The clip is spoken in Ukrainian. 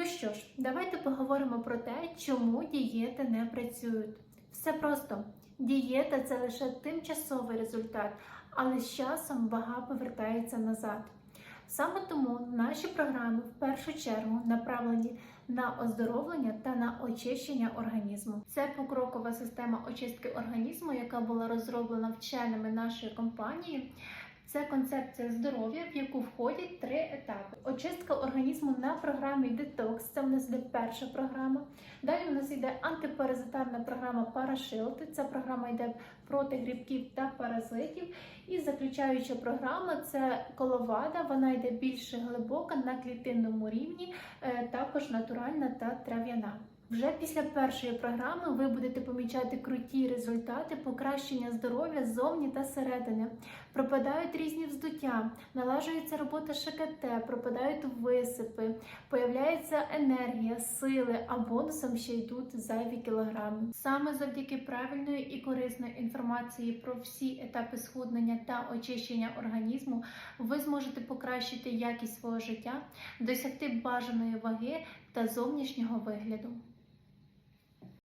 Ну що ж, давайте поговоримо про те, чому дієти не працюють. Все просто. Дієта це лише тимчасовий результат, але з часом вага повертається назад. Саме тому наші програми в першу чергу направлені на оздоровлення та на очищення організму. Це покрокова система очистки організму, яка була розроблена вченими нашої компанії. Це концепція здоров'я, в яку входять очистка організму на програмі Detox, це в нас йде перша програма. Далі у нас йде антипаразитарна програма Parashield, Ця програма йде проти грибків та паразитів. І заключаюча програма це коловада. Вона йде більш глибока на клітинному рівні, е, також натуральна та трав'яна. Вже після першої програми ви будете помічати круті результати покращення здоров'я ззовні та зсередини. Пропадають різні вздуття, налажується робота ШКТ, пропадають висипи, появляється енергія, сили, а бонусом ще йдуть зайві кілограми. Саме завдяки правильної і корисної інформації про всі етапи схуднення та очищення організму ви зможете покращити якість свого життя, досягти бажаної ваги та зовнішнього вигляду.